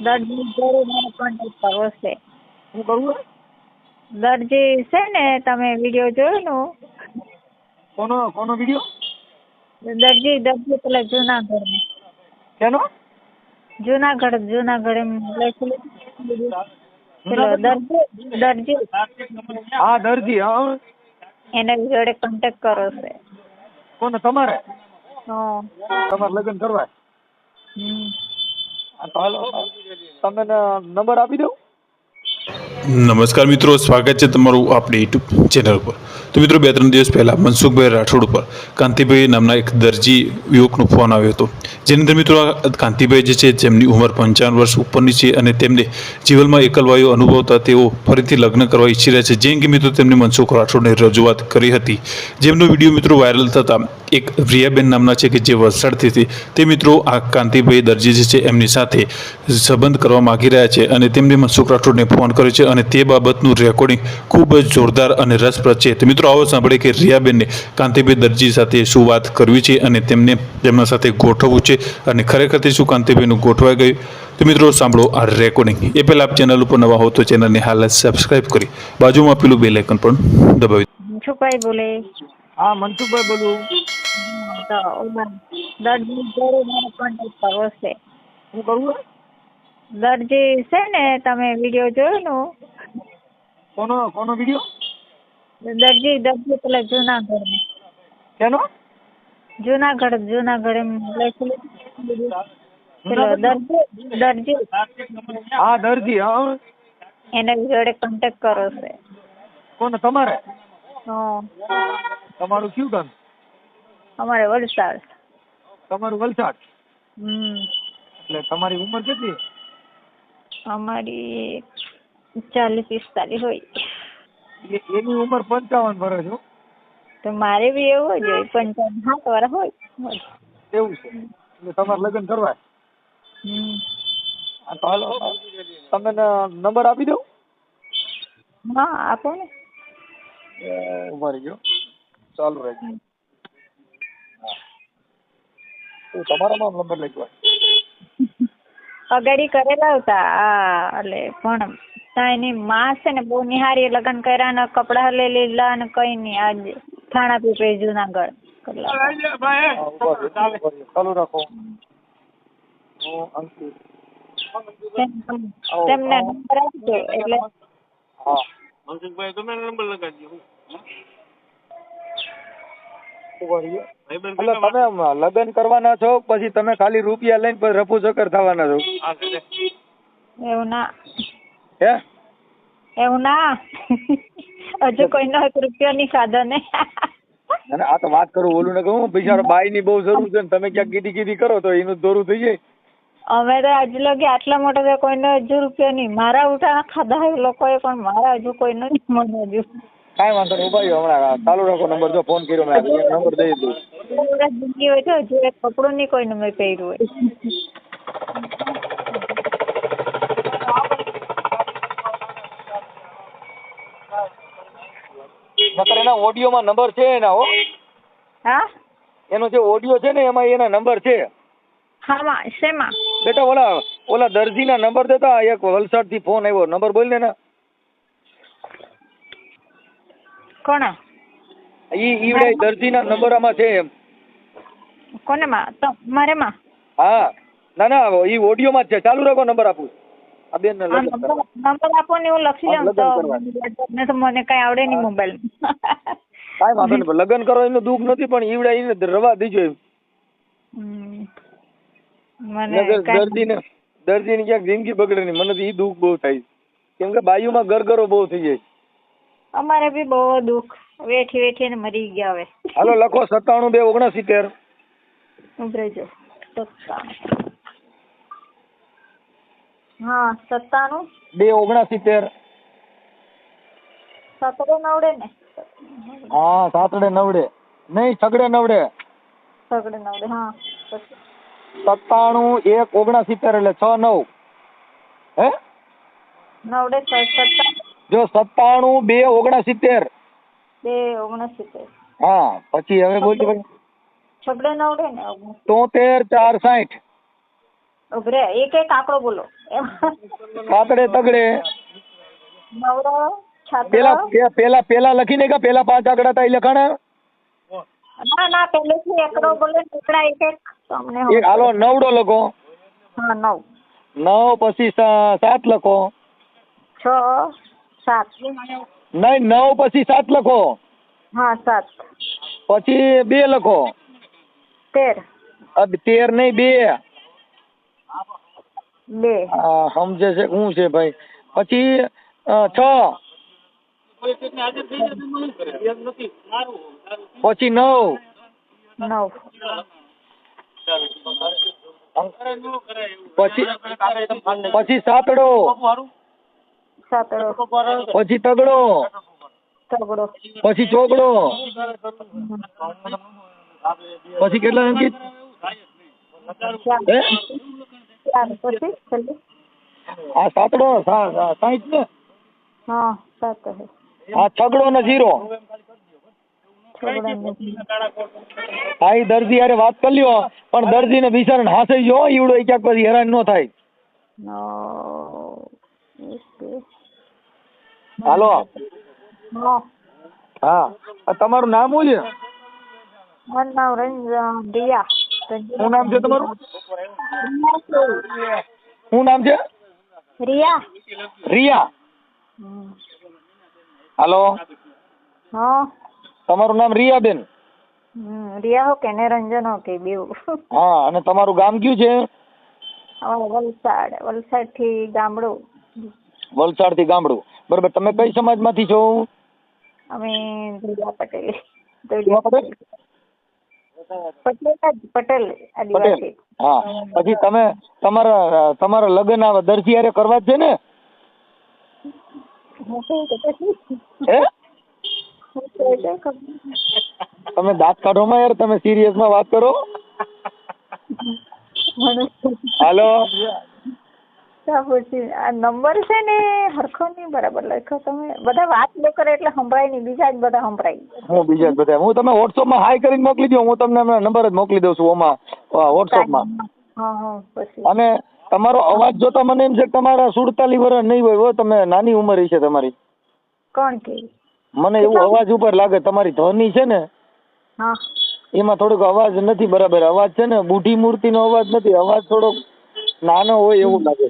દર્દી જોડે contact contact કરવો છે. દરજી છે ને તમે વીડિયો જોયો નો કોનો કોનો વીડિયો દરજી દરજી પેલા જુનાગઢ. કેનો? જુનાગઢ જુનાગઢ એમ પેલો દરજી દરજી હા દરજી હા. એના જોડે કોન્ટેક્ટ કરો છે. કોને? તમારે? હા. તમારે લગ્ન કરવા? હમ. હા તમે નંબર આપી દઉં? નમસ્કાર મિત્રો, સ્વાગત છે તમારું આપણી યુટ્યુબ ચેનલ પર તો મિત્રો, બે ત્રણ દિવસ પહેલાં મનસુખભાઈ રાઠોડ ઉપર કાંતિભાઈ નામના એક દરજી યુવકનો ફોન આવ્યો હતો. જેની અંદર મિત્રો કાંતિભાઈ જે છે, જેમની ઉંમર પંચાવન વર્ષ ઉપરની છે અને તેમને જીવનમાં એકલવાયુ અનુભવતા તેઓ ફરીથી લગ્ન કરવા ઈચ્છી રહ્યા છે. જે અંગે મિત્રો તેમને મનસુખ રાઠોડને રજૂઆત કરી હતી. જેમનો વીડિયો મિત્રો વાયરલ થતાં એક પ્રિયાબેન નામના છે કે જે વલસાડથી હતી તે મિત્રો આ કાંતિભાઈ દરજી જે છે, એમની સાથે સંબંધ કરવા માગી રહ્યા છે અને તેમને મનસુખ રાઠોડને ફોન કર્યો છે અને તે બાબતનું રેકોર્ડિંગ ખૂબ જ જોરદાર અને રસપ્રદ છે. તો મિત્રો આવો સાંભળીએ કે રિયાબેનને કાંતિભાઈ દરજી સાથે શું વાત કરવી છે અને તેમને તેમના સાથે ગોઠવવું છે અને ખરેખર તે શું કાંતિભાઈનું ગોઠવાઈ ગયું. તો મિત્રો સાંભળો આ રેકોર્ડિંગ એ પહેલાં આપ ચેનલ ઉપર નવા હો તો ચેનલને હાલ જ સબસ્ક્રાઇબ કરી. બાજુમાં પેલું બેલ આઇકન પણ દબાવી મનસુખભાઈ બોલે. હા મનસુખભાઈ બોલું. તો દરજી જોડે મારે કોન્ટેક્ટ કરવો છે શું કરવું દરજી છે ને તમે વીડિયો જોયો નો કોનો કોનો વીડિયો દરજી દરજી પેલા જુનાગઢ. કેનો? જુનાગઢ જુનાગઢ એમ લખેલું દરજી દરજી. હા દરજી હા. એના જોડે કોન્ટેક્ટ કરો છે. કોને તમારે? તમારું કયું ગામ? અમારે વલસાડ. તમારું વલસાડ? હમ. એટલે તમારી ઉંમર કેટલી? અમારી ચાલીસ પિસ્તાલીસ હોય. એની ઉંમર પંચાવન વર્ષ હો. તો મારે બી એવું જ હોય પંચાવન સાત વર્ષ હોય. એવું છે. એટલે તમારે લગ્ન કરવા તો હાલો તમે નંબર આપી દઉં? હા આપો ને. ઊભા રહી ગયો ચાલુ રહેજો. તમારામાં નંબર લખ્યો અગાડી કરેલા હતા હા એટલે પણ ત્યાં એની માં છે ને બહુ નિહારી લગ્ન કર્યા ને કપડા લઈ લીધા ને કઈ નહીં આજ થાણા પીપે જુનાગઢ તેમને નંબર આપજો એટલે મનસુખભાઈ તમે નંબર લગાડજો એટલે તમે લગ્ન કરવાના છો પછી તમે ખાલી રૂપિયા લઈને પછી રફુ ચક્કર થવાના છો? એવું ના. હે? એવું ના. હજુ કોઈ ના રૂપિયા ની ખાધો અને આ તો વાત કરું ઓલું ને કહું બિચારો બાઈ ની બહુ જરૂર છે ને તમે ક્યાંક કીધી કીધી કરો તો એનું દોરું થઈ જાય. અમે તો હજુ લગી આટલા મોટા કોઈને હજુ રૂપિયા નહીં. મારા ઉઠા ખાધા લોકો લોકોએ પણ મારા હજુ કોઈનો નહીં મને હજુ. કાંઈ વાંધો નહીં ઊભા રહ્યો હમણાં. ચાલુ રાખો નંબર જો ફોન કર્યો મેં નંબર દઈ દઉં. જિંદગી હોય તો હજુ કપડું નહીં કોઈ નંબર પહેર્યું હોય. નકર એના ઓડિયોમાં નંબર છે એના હો. હા? એનો જે ઓડિયો છે ને એમાં એના નંબર છે. હામાં શેમાં? બેટા ઓલા ઓલા દરજીના નંબર દેતા એક વલસાડથી ફોન આવ્યો. નંબર બોલ ને ના કોણ? ઈ ઈવડે દર્દીના નંબર આમાં છે એમ. કોને માં તો મારે માં હા. ના ના ઈ ઓડિયોમાં જ છે. ચાલુ રાખો નંબર આપું. આ બેન ને નંબર આપો ને હું લખી લઉં તો મને કઈ આવડે નહીં મોબાઈલ. કાઈ વાંધો નહીં લગન કરો એનું દુઃખ નથી પણ ઈવડે ઈને રવા દીજો એમ. મને દર્દીને દર્દીની ક્યાંક જિંદગી બગડે નહીં. મને તો ઈ દુઃખ બહુ થાય. કેમ કે બાયુમાં ગરગરો બહુ થઈ જાય. અમારે બી બહુ દુઃખ. વેઠી વેઠી ને મરી ગયા હવે. હાલો લખો સત્તાણું બે ઓગણસિત્તેર. ઉભરેજો સત્તાણું. હા સત્તાણું. બે ઓગણસિત્તેર. સાતડે નવડે ને? હા સાતડે નવડે. નહીં છગડે નવડે. સગડે નવડે હા. સત્તાણું એક ઓગણસિત્તેર એટલે છ નવ. હે? નવડે સત્તાણું. જો સત્તાણું બે ઓગણસિત્તેર. બે ઓગણસિત્તેર. હા પછી હવે બોલજો ભાઈ. સગડે નવડે ને તોતેર ચાર સાઠ. ઉભરે એક એક આંકડો બોલો. પાતળે તગડે. નવડો પેલા પેલા પેલા લખીને કે પેલા પાંચ આંકડા હતા એ લખાણા ના ના પેલેથી એકડો બોલે ને એકડા એક. એક તમને એક હાલો નવડો લખો. હા નવ. નવ પછી સાત લખો. છ સાત નહીં નવ પછી સાત લખો હા સાત પછી બે લખો તેર અબ તેર નહીં બે બે આ સમજે છે શું છે ભાઈ પછી અ, છ કોઈ કેટલી હાજર થઈ જાય તો મને કરે એમ નથી સારું સારું પછી નવ નવ કરે ન કરાય એવું પછી પછી સાતડો સારું સાતડો પછી તગડો. તગડો. પછી ચોકડો પછી કેટલા અંકિત આ સાતડો સા- સા- સાઈઠ ને? હા સાત આ છગડો ને જીરો દર્દી યારે વાત કરી લ્યો પણ દર્દી ને બિચારાને હાસે જો ઈવડો ક્યાંક પછી હેરાન ન થાય. હાલો. હા. તમારું નામ શું છે? મારું નામ રંજન શું નામ છે તમારું? શું નામ છે? રિયા. રિયા. હાલો. હા. તમારું નામ રિયા બેન રિયા હો કે ને રંજન હો કે બેવ હા અને તમારું ગામ કયું છે? વલસાડ વલસાડ. થી ગામડું. વલસાડથી ગામડું. બરોબર તમે કઈ સમાજમાંથી છો? અમે પટેલ. પટેલ? પટેલ પટેલ પટેલ. હા. પછી તમે તમારા તમારા લગ્ન આ દરજી હારે કરવા જ છે ને. તમે દાંત કાઢો માં યાર તમે સિરિયસમાં વાત કરો. હાલો? તો આ નંબર છે ને હરખો નહીં બરાબર લખ્યો તમે. બધા વાત ન કરે એટલે સંભળાય નહીં. બીજા જ બધા સંભળાય. હું બીજા જ બધા. હું તમે વોટ્સઅપમાં હાઈ કરીને મોકલી દો હું તમને નંબર જ મોકલી દઉં છું ઓમાં વોટ્સઅપમાં. હા હા પછી. અને તમારો અવાજ જોતા મને એમ છે કે તમારા સુડતાલી વર્ષ નહીં હોય. તમે નાની ઉંમર છે તમારી. કોણ કે? મને એવું અવાજ ઉપર લાગે. તમારી ધ્વનિ છે ને હા. એમાં થોડોક અવાજ નથી બરાબર. અવાજ છે ને બુઢી મૂર્તિનો અવાજ નથી. અવાજ થોડોક નાનો હોય એવું લાગે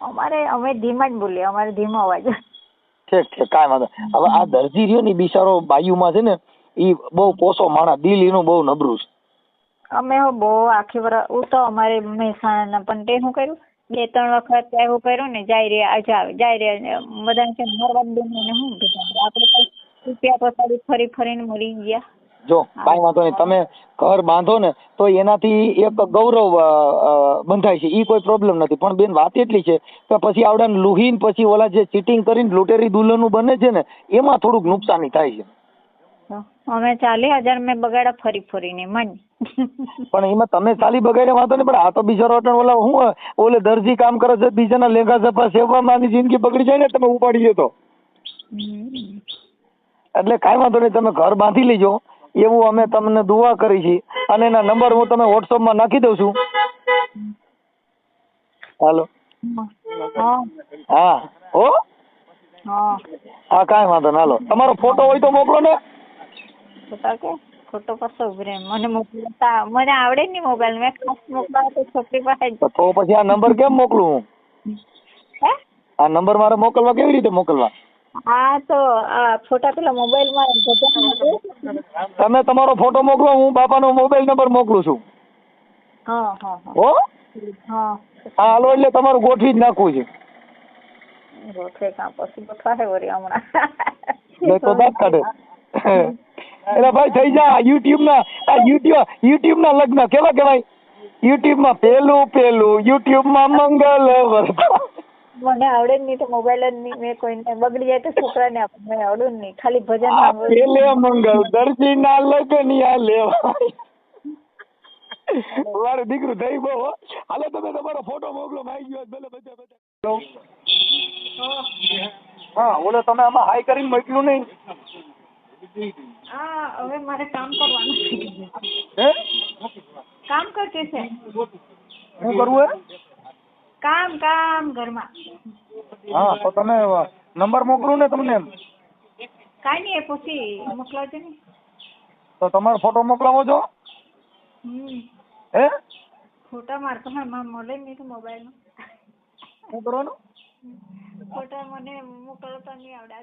અમારે અમે ધીમા જ બોલીએ અમારે ધીમો અવાજ. ઠીક ઠીક કાંઈ વાંધો હવે આ દરજી રહ્યો ને બિચારો બાયુમાં છે ને એ બહુ પોસો માણસ દિલ એનું બહુ નબળું છે. અમે હો બહુ આખી વર હું તો અમારે મહેસાણા પણ તે શું કર્યું? બે ત્રણ વખત એવું કર્યું ને જાય રહ્યા આજે આવે જાય રહ્યા બધાને ને મરવા દે ને શું આપણે કઈ રૂપિયા પસાડી ફરી ફરીને મરી ગયા. જો કાંઈ વાંધો નહીં. તમે ઘર બાંધો ને તો એનાથી એક ગૌરવ બંધાય છે. એ કોઈ પ્રોબ્લેમ નથી. પણ બેન વાત એટલી છે કે પછી આવડા લુહીન પછી ઓલા જે ચીટિંગ કરીને લૂંટેરી દુલ્હનનું બને છે ને એમાં થોડુંક નુકસાની થાય છે. અમે ચાલી હજાર મેં બગાડા ફરી ફરીને મન. પણ એમાં તમે ચાલી બગાડ્યા વાંધો નહીં પણ આ તો બિચારો અટણ ઓલા હું ઓલે દરજી કામ કરે છે બીજાના લેંગા ઝપા સેવામાં માની જિંદગી બગડી જાય ને તમે ઉપાડી તો એટલે કાંઈ વાંધો નહીં તમે ઘર બાંધી લેજો. એવું અમે તમને દુઆ કરી છે અને એના નંબર હું તમે વોટ્સઅપમાં નાખી દઉં છું. હાલો. હા. હા? હો કાંઈ વાંધો ના હાલો. તમારો ફોટો હોય તો મોકલો ને. ફોટો પાછો ઉભરે મને મોકલતા મને આવડે નહીં મોબાઈલ મેં ખાસ મોકલાવે તો છોકરી પાસે તો પછી આ નંબર કેમ મોકલું હું? હે? આ નંબર મારે મોકલવા કેવી રીતે મોકલવા? હા તો આ ફોટા પેલા મોબાઈલમાં તમે તમારો ફોટો મોકલો હું બાપાનો મોબાઈલ નંબર મોકલું છું. હા હા હાલો એટલે તમારું ગોઠવી જ નાખવું છે. ગોઠવે કાં પછી ગોઠવાશે વળી હમણાં. તો દાંત કાઢે. એટલે ભાઈ થઈ જા યુટ્યુબ ના આ યુટ્યુબ યુટ્યુબ ના લગ્ન કેવા કેવાય યુટ્યુબમાં પેલું પેલું યુટ્યુબમાં મંગલ વર્તા મને આવડે જ નહીં તો મોબાઈલ જ નહીં. મેં કોઈને બગડી જાય તો છોકરાને આપું. મને આવડે નહીં. ખાલી ભજન મંગલ દર્શી ના લગ્ન યા લેવાય. મારું દીકરું થઈ બહુ. હાલો તમે તમારો ફોટો મોકલો. ભાઈ ગયો ભલે બધા બધા. હા ઓલો તમે આમાં હાઈ કરીને મોકલ્યું નહીં. હા હવે મારે કામ કરવાનું. છે હે? કામ કે છે. શું કરવું હે? કામ કામ ઘરમાં. હા તો તમે નંબર મોકલું ને તમને કાંઈ નહીં પછી મોકલાવજો ને. તો તમારો ફોટો મોકલાવો છો હે? ફોટા મારે તો મારા મળે નહીં તો મોબાઈલમાં. શું કરવાનું? ફોટા મને મોકલતા નહીં આવડે.